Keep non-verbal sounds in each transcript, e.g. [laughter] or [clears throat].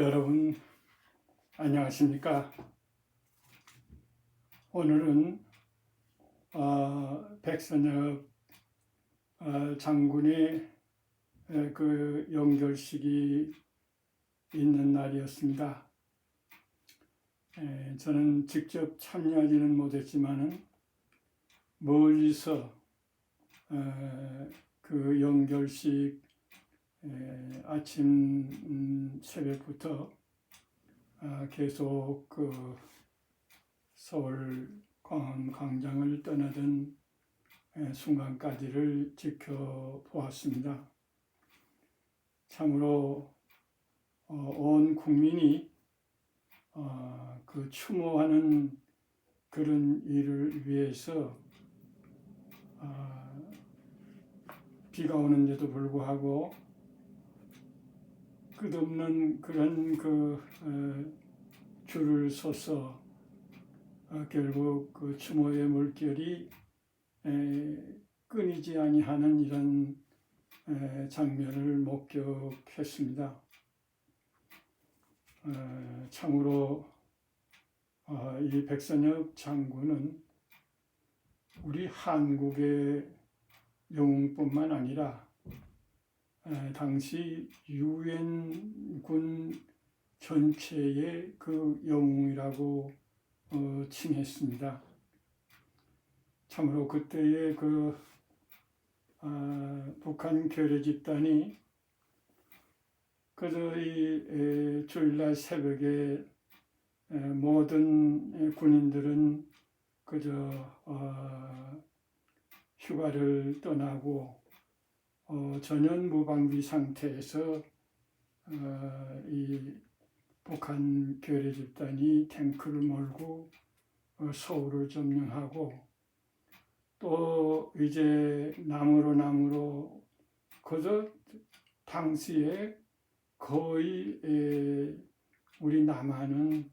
여러분 안녕하십니까? 오늘은 어, 백선엽 어, 장군의 에, 그 연결식이 있는 날이었습니다. 에, 저는 직접 참여하지는 못했지만은 멀리서 어, 그 연결식 에, 아침 음, 새벽부터 아, 계속 그 서울 광화문 광장을 떠나던 에, 순간까지를 지켜보았습니다. 참으로 어, 온 국민이 어, 그 추모하는 그런 일을 위해서 아, 비가 오는데도 불구하고 끝없는 그런 그 어, 줄을 서서 어, 결국 그 추모의 물결이 에, 끊이지 아니하는 이런 에, 장면을 목격했습니다. 어, 참으로 어, 이 백선엽 장군은 우리 한국의 영웅뿐만 아니라 에, 당시 유엔군 전체의 그 영웅이라고 어, 칭했습니다. 참으로 그때의 그 아, 북한 결의 집단이 그저 이 에, 주일날 새벽에 에, 모든 에, 군인들은 그저 어, 휴가를 떠나고 어, 전혀 무방비 상태에서 어, 이 북한 괴뢰 집단이 탱크를 몰고 어, 서울을 점령하고 또 이제 남으로 남으로 그저 당시에 거의 에, 우리 남한은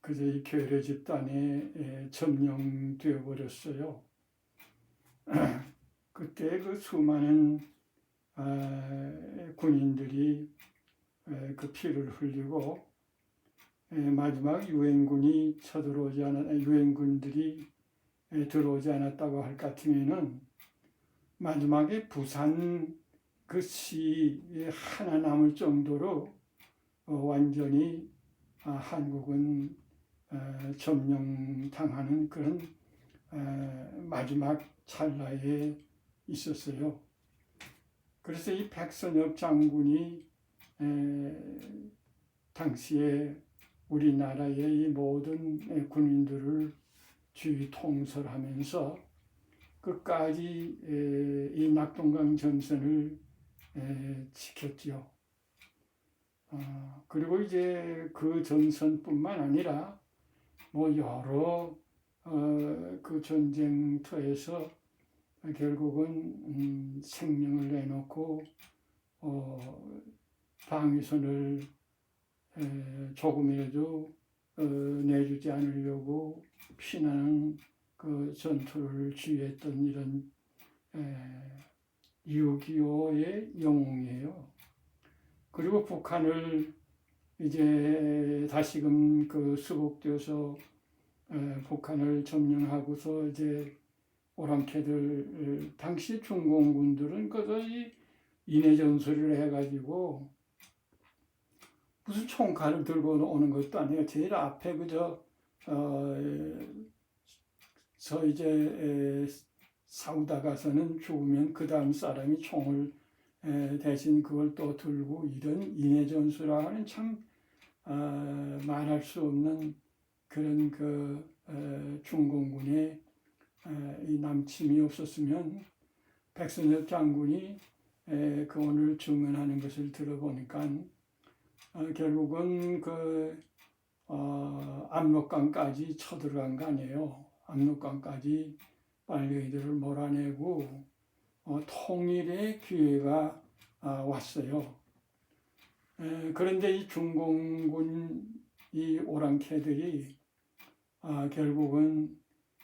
그저 이 괴뢰 집단에 에, 점령되어 버렸어요. [clears throat] 그때 그 수많은 아, 군인들이 에, 그 피를 흘리고 에, 마지막 유엔군이 쳐들어오지 않았 유엔군들이 에, 들어오지 않았다고 할 같으면은 마지막에 부산 그 시에 하나 남을 정도로 어, 완전히 아, 한국은 어, 점령당하는 그런 어, 마지막 찰나에 있었어요. 그래서 이 백선엽 장군이 에, 당시에 우리나라의 이 모든 에, 군인들을 주의 통솔하면서 끝까지 에, 이 낙동강 전선을 에, 지켰지요. 어, 그리고 이제 그 전선뿐만 아니라 뭐 여러 어, 그 전쟁터에서 결국은 음, 생명을 내놓고 어, 방위선을 에, 조금이라도 어, 내주지 않으려고 피나는 그 전투를 지휘했던 이런 에, 6.25의 영웅이에요. 그리고 북한을 이제 다시금 그 수복되어서 에, 북한을 점령하고서 이제 오랑캐들 당시 중공군들은 그저 이 인해 전술을 해가지고 무슨 총칼을 들고 오는 것도 아니에요. 제일 앞에 그저 어, 저 이제 에, 싸우다 가서는 죽으면 그 다음 사람이 총을 에, 대신 그걸 또 들고 이런 인해 전술하고는 참 어, 말할 수 없는 그런 그 어, 중공군의 에, 이 남침이 없었으면 백선엽 장군이 에, 그 오늘 증언하는 것을 들어보니까 어, 결국은 그 어, 압록강까지 쳐들어간 거 아니에요. 압록강까지 빨리 이들을 몰아내고 어, 통일의 기회가 아, 왔어요. 에, 그런데 이 중공군 이 오랑캐들이 아, 결국은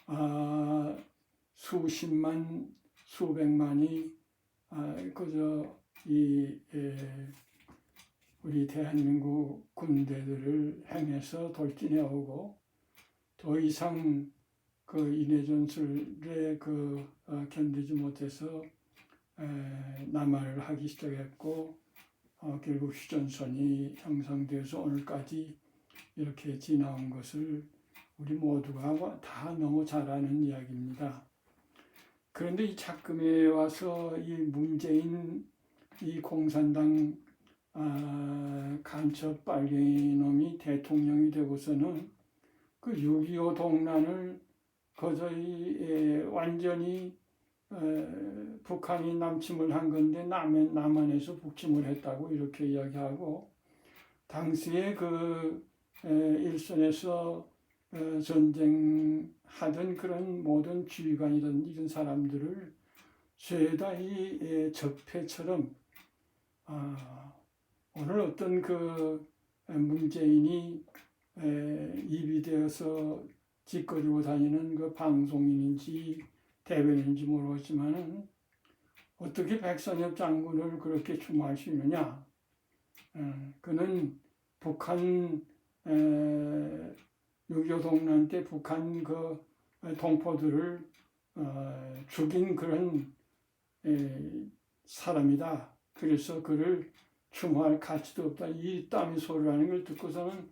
아, 수십만 수백만이 아, 그저 이 에, 우리 대한민국 군대들을 행해서 돌진해 오고 더 이상 그 인해 전술에 그 어, 견디지 못해서 에, 남하를 하기 시작했고 어, 결국 휴전선이 형성돼서 오늘까지 이렇게 지나온 것을 우리 모두가 다 너무 잘 아는 이야기입니다. 그런데 이 작금에 와서 이 문재인 이 공산당 아, 간첩 빨갱이 놈이 대통령이 되고서는 그 6.25 동란을 거저히 에, 완전히 에, 북한이 남침을 한 건데 남한, 남한에서 북침을 했다고 이렇게 이야기하고 당시에 그 에, 일선에서 어, 전쟁하던 그런 모든 지휘관이든 이런 사람들을 죄다 이 에, 적폐처럼 아, 오늘 어떤 그 문재인이 에, 입이 되어서 짓거리고 다니는 그 방송인인지 대변인인지 모르겠지만은 어떻게 백선엽 장군을 그렇게 추모할 수 있느냐? 에, 그는 북한 에, 6.25 동란 때 북한 그 동포들을 어, 죽인 그런 에, 사람이다. 그래서 그를 추모할 가치도 없다. 이 땀이 소리라는 걸 듣고서는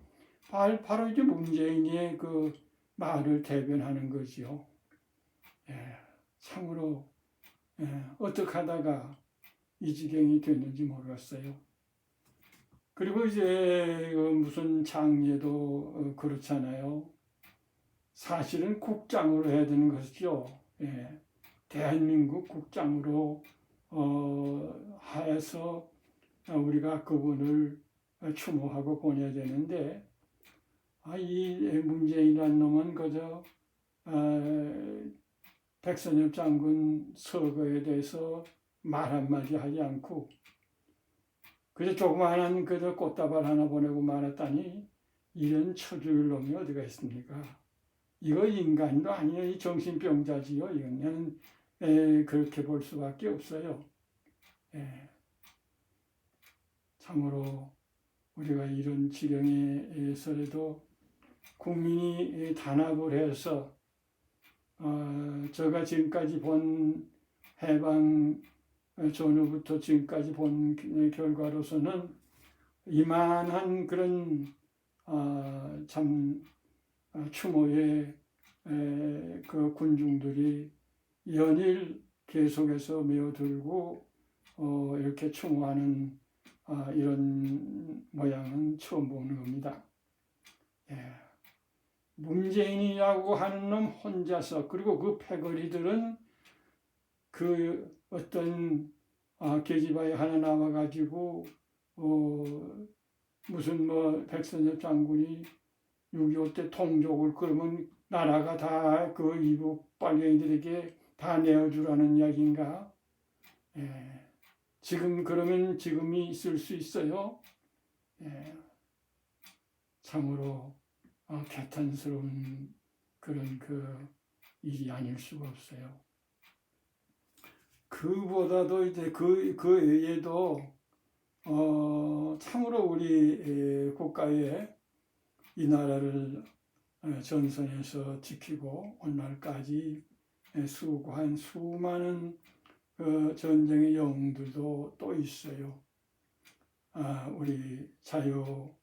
바- 바로 이제 문재인의 그 말을 대변하는 거지요. 예, 참으로 예, 어떻게 하다가 이 지경이 됐는지 모르겠어요. 그리고 이제 그 무슨 장례도 어, 그렇잖아요. 사실은 국장으로 해야 되는 것이죠. 예, 대한민국 국장으로 어, 하여서 우리가 그분을 추모하고 보내야 되는데 아, 이 문재인이라는 놈은 그저 아, 백선엽 장군 서거에 대해서 말 한마디 하지 않고 그저 조그마한 그저 꽃다발 하나 보내고 말았다니 이런 처줄 놈이 어디가 있습니까? 이거 인간도 아니에요. 이 정신병자지요. 이거는 에, 그렇게 볼 수밖에 없어요. 예. 참으로 우리가 이런 지령에서라도 국민이 단합을 해서 어, 제가 지금까지 본 해방 전후부터 지금까지 본 결과로서는 이만한 그런 어, 참 어, 추모의 에, 그 군중들이 연일 계속해서 메어들고 어, 이렇게 추모하는 아, 이런 모양은 처음 보는 겁니다. 예. 문재인이라고 하는 놈 혼자서 그리고 그 패거리들은 그 어떤 아, 계집아이 하나 나와가지고 어, 무슨 뭐 백선엽 장군이 6.25 때 통족을 그러면 나라가 다 그 이북 빨갱이들에게 다 내어주라는 이야기인가? 예. 지금 그러면 지금이 있을 수 있어요. 예. 참으로 어, 개탄스러운 그런 그 일이 아닐 수가 없어요. 그보다도 이제 그, 그 외에도 어, 참으로 우리 에, 국가에 이 나라를 어, 전선에서 지키고 오늘날까지 에, 수고한 수많은 그 전쟁의 영웅들도 또 있어요. 아, 우리 자유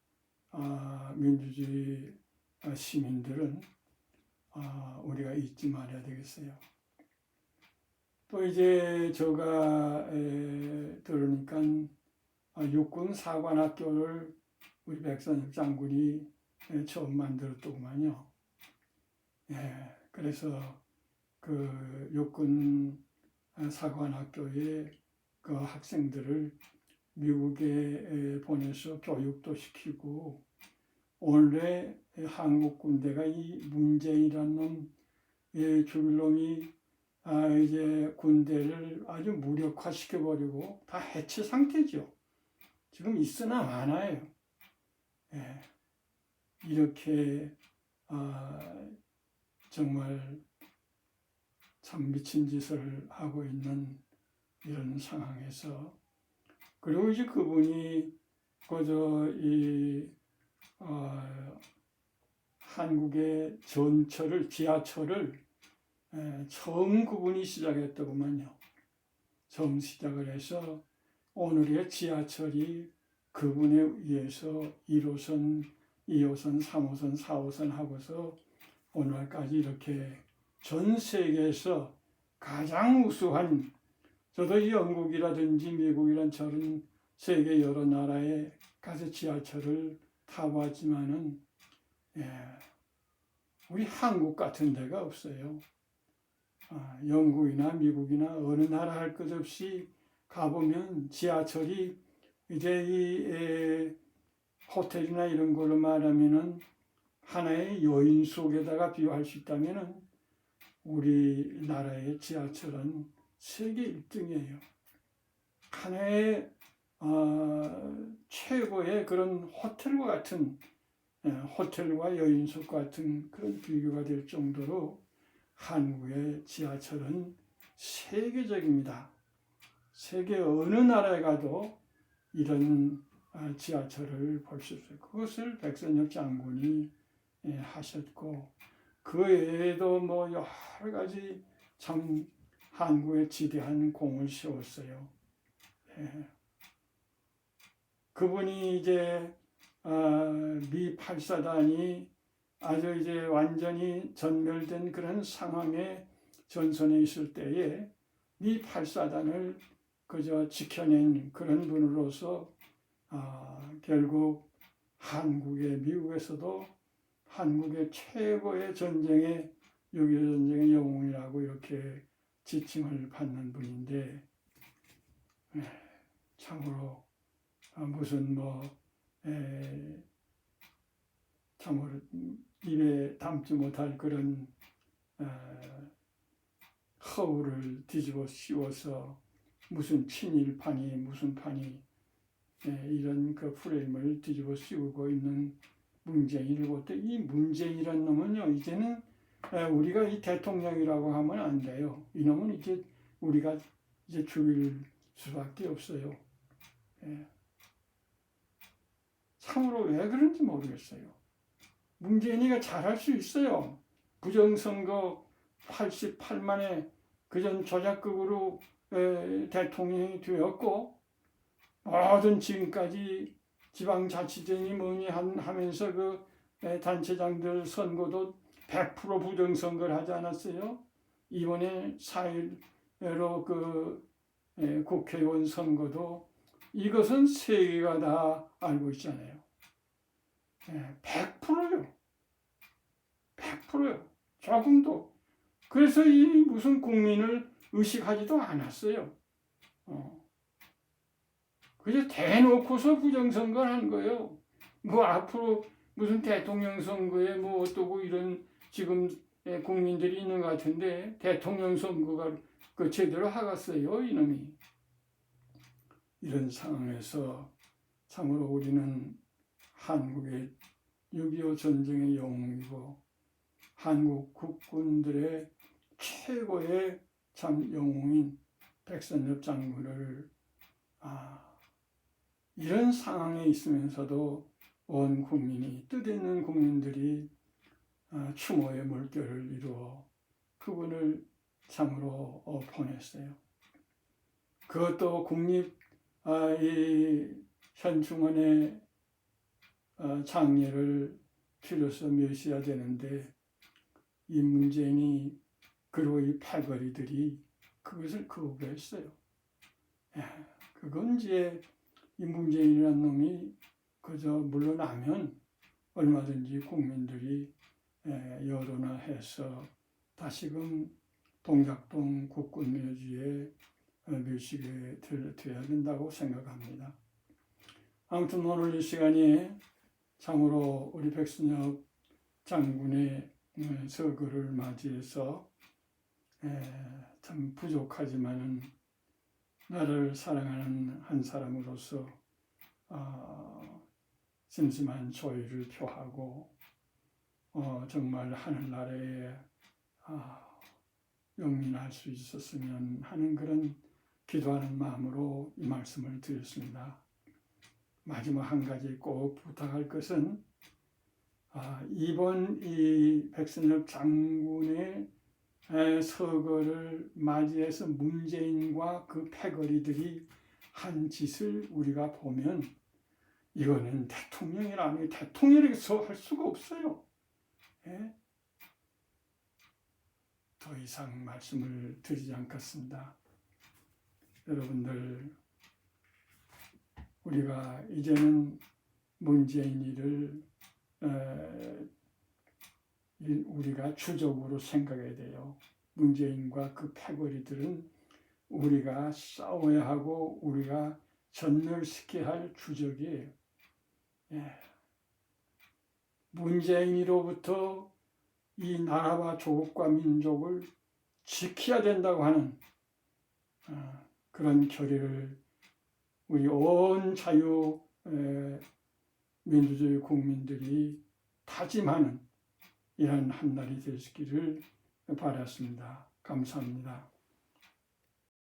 아, 민주주의 아, 시민들은 아, 우리가 잊지 말아야 되겠어요. 또 이제 제가 에, 들으니까 아, 육군 사관학교를 우리 백선엽 장군이 에, 처음 만들었더구만요. 예, 그래서 그 육군 사관학교의 그 학생들을 미국에 보내서 교육도 시키고 원래 한국 군대가 이 문재인이라는 놈의 줄놈이 아 이제 군대를 아주 무력화시켜 버리고 다 해체 상태죠. 지금 있으나 많아요. 예. 이렇게 아 정말 참 미친 짓을 하고 있는 이런 상황에서 그리고 이제 그분이 그저 이 어, 한국의 전철을 지하철을 에, 처음 그분이 시작했더구만요. 처음 시작을 해서 오늘의 지하철이 그분에 의해서 1호선, 2호선, 3호선, 4호선 하고서 오늘까지 이렇게 전 세계에서 가장 우수한 저도 이 영국이라든지 미국이란 저런 세계 여러 나라에 가서 지하철을 타봤지만은 예, 우리 한국 같은 데가 없어요. 아, 영국이나 미국이나 어느 나라 할 것 없이 가보면 지하철이 이제 이 에, 호텔이나 이런 걸로 말하면은 하나의 여인 속에다가 비유할 수 있다면은 우리나라의 지하철은 세계 1등이에요. 하나의 어, 최고의 그런 호텔과 같은 예, 호텔과 여인숙 같은 그런 비교가 될 정도로 한국의 지하철은 세계적입니다. 세계 어느 나라에 가도 이런 아, 지하철을 볼 수 있어요. 그것을 백선엽 장군이 예, 하셨고 그 외에도 뭐 여러 가지 참 한국에 지대한 공을 세웠어요. 예. 그분이 이제 어, 미 8사단이 아주 이제 완전히 전멸된 그런 상황에 전선에 있을 때에 미 8사단을 그저 지켜낸 그런 분으로서 아, 결국 한국의 미국에서도 한국의 최고의 전쟁의 6.25 전쟁의 영웅이라고 이렇게 지칭을 받는 분인데 에, 참으로 아, 무슨 뭐 에, 참으로 입에 담지 못할 그런 어, 허울을 뒤집어 씌워서 무슨 친일판이 무슨 판이 에, 이런 그 프레임을 뒤집어 씌우고 있는 문재인을 볼때 이 문재인이란 놈은요 이제는 에, 우리가 이 대통령이라고 하면 안 돼요. 이 놈은 이제 우리가 이제 죽일 수밖에 없어요. 예. 참으로 왜 그런지 모르겠어요. 문재인이가 잘할 수 있어요. 부정선거 88만에 그전 조작극으로 에, 대통령이 되었고 모든 지금까지 지방자치제니 뭐니 하면서 그 에, 단체장들 선거도 100% 부정선거를 하지 않았어요. 이번에 4일로 그 에, 국회의원 선거도 이것은 세계가 다 알고 있잖아요. 100%요. 100%요. 조금도. 그래서 이 무슨 국민을 의식하지도 않았어요. 어. 그저 대놓고서 부정선거를 한 거예요. 뭐 앞으로 무슨 대통령 선거에 뭐 어떠고 이런 지금 국민들이 있는 것 같은데 대통령 선거가 그 제대로 하겠어요 이놈이. 이런 상황에서 참으로 우리는 한국의 6.25 전쟁의 영웅이고 한국 국군들의 최고의 참 영웅인 백선엽 장군을 아, 이런 상황에 있으면서도 온 국민이 뜻있는 국민들이 아, 추모의 물결을 이루어 그분을 참으로 어, 보냈어요. 그것도 국립 아, 이 현충원의 어, 장례를 필요서 몇이야 되는데 이 문재인이 그리고 이 패거리들이 그것을 거부했어요. 그건 이제 이 문재인이라는 놈이 그저 물러나면 얼마든지 국민들이 여론화 해서 다시금 동작동 국군묘지에 묘식에 되어야 된다고 생각합니다. 아무튼 오늘 이 시간이 참으로 우리 백순혁 장군의 음, 서거를 맞이해서 참 부족하지만은 나를 사랑하는 한 사람으로서 어, 심심한 조의를 표하고 어, 정말 하늘나라에 어, 영민할 수 있었으면 하는 그런 기도하는 마음으로 이 말씀을 드렸습니다. 마지막 한 가지 꼭 부탁할 것은 아, 이번 이 백선엽 장군의 에, 서거를 맞이해서 문재인과 그 패거리들이 한 짓을 우리가 보면 이거는 대통령이라니 대통령에서 할 수가 없어요. 예? 더 이상 말씀을 드리지 않겠습니다. 여러분들 우리가 이제는 문재인 이를 에, 이- 우리가 주적으로 생각해야 돼요. 문재인과 그 패거리들은 우리가 싸워야 하고 우리가 전멸시켜야 할 주적이에요. 예. 문재인으로부터 이 나라와 조국과 민족을 지켜야 된다고 하는 어, 그런 결의를 우리 온 자유 에, 민주주의 국민들이 다짐하는 이런 한 날이 되시기를 바랐습니다. 감사합니다.